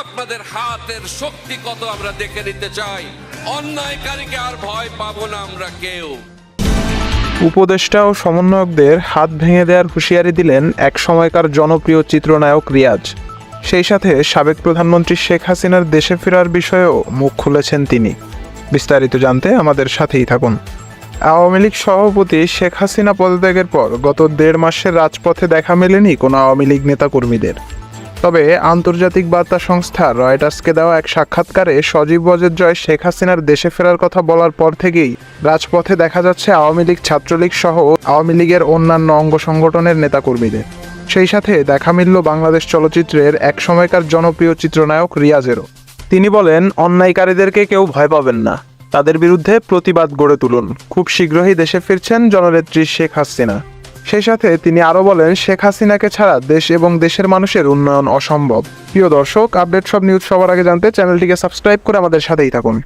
আপনাদের হাতের শক্তি কত আমরা দেখে নিতে চাই? অন্যায়কারীকে আর ভয় পাবো না আমরা কেউ। উপদেষ্টা ও সমন্বয়কদের হাত ভেঙে দেওয়ার হুঁশিয়ারি দিলেন এক সময়কার জনপ্রিয় চিত্রনায়ক রিয়াজ। সেই সাথে সাবেক প্রধানমন্ত্রী শেখ হাসিনার দেশে ফেরার বিষয়েও মুখ খুলেছেন তিনি। বিস্তারিত জানতে আমাদের সাথেই থাকুন। আওয়ামী লীগ সভাপতি শেখ হাসিনা পদত্যাগের পর গত দেড় মাসের রাজপথে দেখা মেলেনি কোনো আওয়ামী লীগ নেতাকর্মীদের। তবে আন্তর্জাতিক বার্তা সংস্থা রয়টার্সকে দেওয়া এক সাক্ষাৎকারে সজীব ওয়াজেদ জয় শেখ হাসিনার দেশে ফেরার কথা বলার পর থেকেই রাজপথে দেখা যাচ্ছে আওয়ামী লীগ ছাত্রলীগ সহ আওয়ামী লীগের অন্যান্য অঙ্গ সংগঠনের নেতাকর্মীদের। সেই সাথে দেখা মিলল বাংলাদেশ চলচ্চিত্রের এক সময়কার জনপ্রিয় চিত্রনায়ক রিয়াজেরও। তিনি বলেন, অন্যায়কারীদেরকে কেউ ভয় পাবেন না। তাদের বিরুদ্ধে প্রতিবাদ গড়ে তুলুন। খুব শীঘ্রই দেশে ফিরছেন জননেত্রী শেখ হাসিনা। সেই সাথে তিনি আরও বলেন, শেখ হাসিনাকে ছাড়া দেশ এবং দেশের মানুষের উন্নয়ন অসম্ভব। প্রিয় দর্শক, আপডেট সব নিউজ সবার আগে জানতে চ্যানেলটিকে সাবস্ক্রাইব করে আমাদের সাথেই থাকুন।